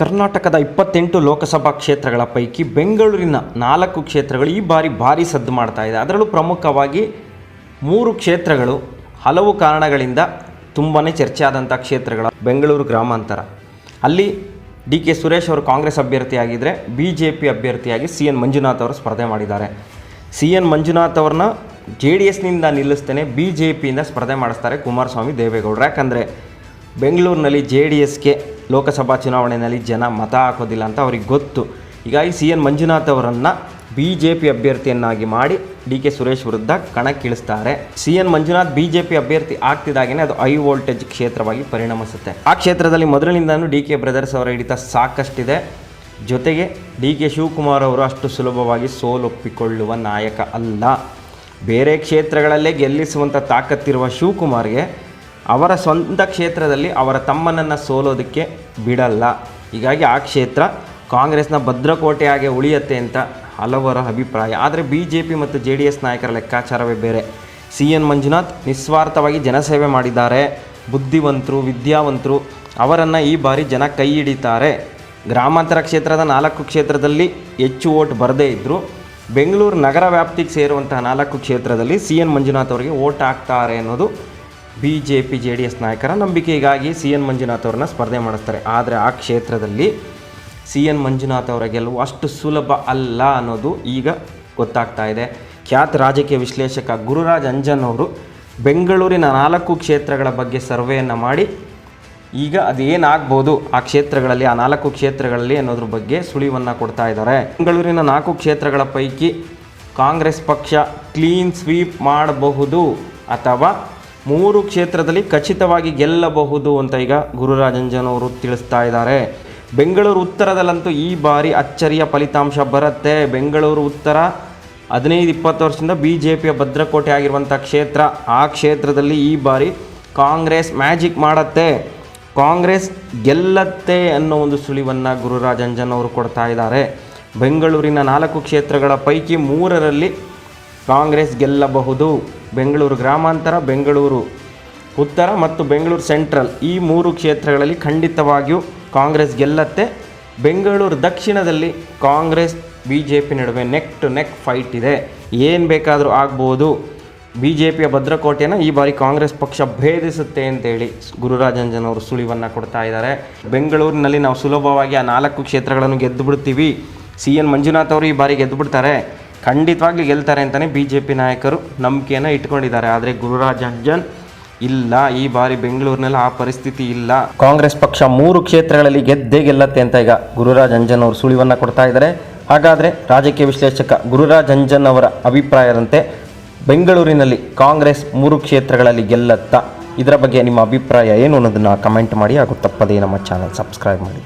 ಕರ್ನಾಟಕದ ಇಪ್ಪತ್ತೆಂಟು ಲೋಕಸಭಾ ಕ್ಷೇತ್ರಗಳ ಪೈಕಿ ಬೆಂಗಳೂರಿನ ನಾಲ್ಕು ಕ್ಷೇತ್ರಗಳು ಈ ಬಾರಿ ಭಾರಿ ಸದ್ದು ಮಾಡ್ತಾ ಇದೆ. ಅದರಲ್ಲೂ ಪ್ರಮುಖವಾಗಿ ಮೂರು ಕ್ಷೇತ್ರಗಳು ಹಲವು ಕಾರಣಗಳಿಂದ ತುಂಬಾ ಚರ್ಚೆ ಆದಂಥ ಕ್ಷೇತ್ರಗಳ ಬೆಂಗಳೂರು ಗ್ರಾಮಾಂತರ. ಅಲ್ಲಿ ಡಿ ಕೆ ಸುರೇಶ್ ಅವರು ಕಾಂಗ್ರೆಸ್ ಅಭ್ಯರ್ಥಿಯಾಗಿದ್ದರೆ ಬಿ ಜೆ ಪಿ ಅಭ್ಯರ್ಥಿಯಾಗಿ ಸಿ ಎನ್ ಮಂಜುನಾಥ್ ಅವರು ಸ್ಪರ್ಧೆ ಮಾಡಿದ್ದಾರೆ. ಸಿ ಎನ್ ಮಂಜುನಾಥ್ ಅವ್ರನ್ನ ಜೆ ಡಿ ಎಸ್ನಿಂದ ನಿಲ್ಲಿಸ್ತೇನೆ ಬಿ ಜೆ ಪಿಯಿಂದ ಸ್ಪರ್ಧೆ ಮಾಡಿಸ್ತಾರೆ ಕುಮಾರಸ್ವಾಮಿ ದೇವೇಗೌಡರು. ಯಾಕಂದರೆ ಬೆಂಗಳೂರಿನಲ್ಲಿ ಜೆ ಡಿ ಎಸ್ಗೆ ಲೋಕಸಭಾ ಚುನಾವಣೆಯಲ್ಲಿ ಜನ ಮತ ಹಾಕೋದಿಲ್ಲ ಅಂತ ಅವ್ರಿಗೆ ಗೊತ್ತು. ಹೀಗಾಗಿ ಸಿ ಎನ್ ಮಂಜುನಾಥ್ ಅವರನ್ನು ಬಿ ಜೆ ಪಿ ಅಭ್ಯರ್ಥಿಯನ್ನಾಗಿ ಮಾಡಿ ಡಿ ಕೆ ಸುರೇಶ್ ವಿರುದ್ಧ ಕಣಕ್ಕಿಳಿಸ್ತಾರೆ. C N Manjunath B J P ಅಭ್ಯರ್ಥಿ ಆಗ್ತಿದ್ದಾಗೇ ಅದು ಹೈ ವೋಲ್ಟೇಜ್ ಕ್ಷೇತ್ರವಾಗಿ ಪರಿಣಮಿಸುತ್ತೆ. ಆ ಕ್ಷೇತ್ರದಲ್ಲಿ ಮೊದಲಿನಿಂದಲೂ ಡಿ ಕೆ ಬ್ರದರ್ಸ್ ಅವರ ಹಿಡಿತ ಸಾಕಷ್ಟಿದೆ. ಜೊತೆಗೆ ಡಿ ಕೆ ಶಿವಕುಮಾರ್ ಅವರು ಅಷ್ಟು ಸುಲಭವಾಗಿ ಸೋಲೊಪ್ಪಿಕೊಳ್ಳುವ ನಾಯಕ ಅಲ್ಲ. ಬೇರೆ ಕ್ಷೇತ್ರಗಳಲ್ಲೇ ಗೆಲ್ಲಿಸುವಂಥ ತಾಕತ್ತಿರುವ ಶಿವಕುಮಾರ್ಗೆ ಅವರ ಸ್ವಂತ ಕ್ಷೇತ್ರದಲ್ಲಿ ಅವರ ತಮ್ಮನನ್ನು ಸೋಲೋದಕ್ಕೆ ಬಿಡಲ್ಲ. ಹೀಗಾಗಿ ಆ ಕ್ಷೇತ್ರ ಕಾಂಗ್ರೆಸ್ನ ಭದ್ರಕೋಟೆಯಾಗೆ ಉಳಿಯುತ್ತೆ ಅಂತ ಹಲವರ ಅಭಿಪ್ರಾಯ. ಆದರೆ ಬಿ ಜೆ ಪಿ ಮತ್ತು ಜೆ ಡಿ ಎಸ್ ನಾಯಕರ ಲೆಕ್ಕಾಚಾರವೇ ಬೇರೆ. ಸಿ ಎನ್ ಮಂಜುನಾಥ್ ನಿಸ್ವಾರ್ಥವಾಗಿ ಜನಸೇವೆ ಮಾಡಿದ್ದಾರೆ. ಬುದ್ಧಿವಂತರು, ವಿದ್ಯಾವಂತರು, ಅವರನ್ನು ಈ ಬಾರಿ ಜನ ಕೈ ಹಿಡಿತಾರೆ. ಗ್ರಾಮಾಂತರ ಕ್ಷೇತ್ರದ ನಾಲ್ಕು ಕ್ಷೇತ್ರದಲ್ಲಿ ಹೆಚ್ಚು ಓಟ್ ಬರದೇ ಇದ್ದರು ಬೆಂಗಳೂರು ನಗರ ವ್ಯಾಪ್ತಿಗೆ ಸೇರುವಂತಹ ನಾಲ್ಕು ಕ್ಷೇತ್ರದಲ್ಲಿ ಸಿ ಎನ್ ಮಂಜುನಾಥ್ ಅವರಿಗೆ ಓಟ್ ಹಾಕ್ತಾರೆ ಅನ್ನೋದು B J P J D S ನಾಯಕರ ನಂಬಿಕೆಗಾಗಿ ಸಿ ಎನ್ ಮಂಜುನಾಥ್ ಅವರನ್ನ ಸ್ಪರ್ಧೆ ಮಾಡಿಸ್ತಾರೆ. ಆದರೆ ಆ ಕ್ಷೇತ್ರದಲ್ಲಿ ಸಿ ಎನ್ ಮಂಜುನಾಥ್ ಅವರ ಗೆಲುವು ಅಷ್ಟು ಸುಲಭ ಅಲ್ಲ ಅನ್ನೋದು ಈಗ ಗೊತ್ತಾಗ್ತಾ ಇದೆ. ಖ್ಯಾತ ರಾಜಕೀಯ ವಿಶ್ಲೇಷಕ ಗುರುರಾಜ್ ಅಂಜನ್ ಅವರು ಬೆಂಗಳೂರಿನ ನಾಲ್ಕು ಕ್ಷೇತ್ರಗಳ ಬಗ್ಗೆ ಸರ್ವೆಯನ್ನು ಮಾಡಿ, ಈಗ ಅದೇನಾಗ್ಬೋದು ಆ ಕ್ಷೇತ್ರಗಳಲ್ಲಿ, ಆ ನಾಲ್ಕು ಕ್ಷೇತ್ರಗಳಲ್ಲಿ ಅನ್ನೋದ್ರ ಬಗ್ಗೆ ಸುಳಿವನ್ನು ಕೊಡ್ತಾ ಇದ್ದಾರೆ. ಬೆಂಗಳೂರಿನ ನಾಲ್ಕು ಕ್ಷೇತ್ರಗಳ ಪೈಕಿ ಕಾಂಗ್ರೆಸ್ ಪಕ್ಷ ಕ್ಲೀನ್ ಸ್ವೀಪ್ ಮಾಡಬಹುದು ಅಥವಾ ಮೂರು ಕ್ಷೇತ್ರದಲ್ಲಿ ಖಚಿತವಾಗಿ ಗೆಲ್ಲಬಹುದು ಅಂತ ಈಗ ಗುರುರಾಜಂಜನವರು ತಿಳಿಸ್ತಾ ಇದ್ದಾರೆ. ಬೆಂಗಳೂರು ಉತ್ತರದಲ್ಲಂತೂ ಈ ಬಾರಿ ಅಚ್ಚರಿಯ ಫಲಿತಾಂಶ ಬರುತ್ತೆ. ಬೆಂಗಳೂರು ಉತ್ತರ ಹದಿನೈದು ಇಪ್ಪತ್ತು ವರ್ಷದಿಂದ ಬಿ ಜೆ ಪಿಯ ಭದ್ರಕೋಟೆ ಆಗಿರುವಂಥ ಕ್ಷೇತ್ರ. ಆ ಕ್ಷೇತ್ರದಲ್ಲಿ ಈ ಬಾರಿ ಕಾಂಗ್ರೆಸ್ ಮ್ಯಾಜಿಕ್ ಮಾಡತ್ತೆ. ಕಾಂಗ್ರೆಸ್ ಗೆಲ್ಲತ್ತೆ ಅನ್ನೋ ಒಂದು ಸುಳಿವನ್ನು ಗುರುರಾಜಂಜನ್ ಅವರು ಕೊಡ್ತಾ ಇದ್ದಾರೆ. ಬೆಂಗಳೂರಿನ ನಾಲ್ಕು ಕ್ಷೇತ್ರಗಳ ಪೈಕಿ ಮೂರರಲ್ಲಿ ಕಾಂಗ್ರೆಸ್ ಗೆಲ್ಲಬಹುದು. ಬೆಂಗಳೂರು ಗ್ರಾಮಾಂತರ, ಬೆಂಗಳೂರು ಉತ್ತರ ಮತ್ತು ಬೆಂಗಳೂರು ಸೆಂಟ್ರಲ್ ಈ ಮೂರು ಕ್ಷೇತ್ರಗಳಲ್ಲಿ ಖಂಡಿತವಾಗಿಯೂ ಕಾಂಗ್ರೆಸ್ ಗೆಲ್ಲತ್ತೆ. ಬೆಂಗಳೂರು ದಕ್ಷಿಣದಲ್ಲಿ ಕಾಂಗ್ರೆಸ್ ಬಿ ಜೆ ಪಿ ನಡುವೆ ನೆಕ್ ಟು ನೆಕ್ ಫೈಟ್ ಇದೆ. ಏನು ಬೇಕಾದರೂ ಆಗ್ಬೋದು. ಬಿ ಜೆ ಪಿಯ ಭದ್ರಕೋಟೆಯನ್ನು ಈ ಬಾರಿ ಕಾಂಗ್ರೆಸ್ ಪಕ್ಷ ಭೇದಿಸುತ್ತೆ ಅಂತೇಳಿ ಗುರುರಾಜಂಜನ್ ಅವರು ಸುಳಿವನ್ನು ಕೊಡ್ತಾ ಇದ್ದಾರೆ. ಬೆಂಗಳೂರಿನಲ್ಲಿ ನಾವು ಸುಲಭವಾಗಿ ಆ ನಾಲ್ಕು ಕ್ಷೇತ್ರಗಳನ್ನು ಗೆದ್ದು ಬಿಡ್ತೀವಿ ಸಿ ಎನ್ ಮಂಜುನಾಥ್ ಅವರು ಈ ಬಾರಿ ಗೆದ್ದು ಬಿಡ್ತಾರೆ ಖಂಡಿತವಾಗ್ಲೂ ಗೆಲ್ತಾರೆ ಅಂತಲೇ ಬಿ ಜೆ ಪಿ ನಾಯಕರು ನಂಬಿಕೆಯನ್ನು ಇಟ್ಕೊಂಡಿದ್ದಾರೆ. ಆದರೆ ಗುರುರಾಜ್ ಅಂಜನ್, ಇಲ್ಲ, ಈ ಬಾರಿ ಬೆಂಗಳೂರಿನಲ್ಲಿ ಆ ಪರಿಸ್ಥಿತಿ ಇಲ್ಲ. ಕಾಂಗ್ರೆಸ್ ಪಕ್ಷ ಮೂರು ಕ್ಷೇತ್ರಗಳಲ್ಲಿ ಗೆದ್ದೇ ಗೆಲ್ಲತ್ತೆ ಅಂತ ಈಗ ಗುರುರಾಜ್ ಅಂಜನ್ ಅವರು ಸುಳಿವನ್ನು ಕೊಡ್ತಾ ಇದ್ದಾರೆ. ಹಾಗಾದರೆ ರಾಜಕೀಯ ವಿಶ್ಲೇಷಕ ಗುರುರಾಜ್ ಅಂಜನ್ ಅವರ ಅಭಿಪ್ರಾಯದಂತೆ ಬೆಂಗಳೂರಿನಲ್ಲಿ ಕಾಂಗ್ರೆಸ್ ಮೂರು ಕ್ಷೇತ್ರಗಳಲ್ಲಿ ಗೆಲ್ಲತ್ತಾ? ಇದರ ಬಗ್ಗೆ ನಿಮ್ಮ ಅಭಿಪ್ರಾಯ ಏನು ಅನ್ನೋದನ್ನು ಕಮೆಂಟ್ ಮಾಡಿ ಹಾಗೂ ತಪ್ಪದೇ ನಮ್ಮ ಚಾನಲ್ ಸಬ್ಸ್ಕ್ರೈಬ್ ಮಾಡಿ.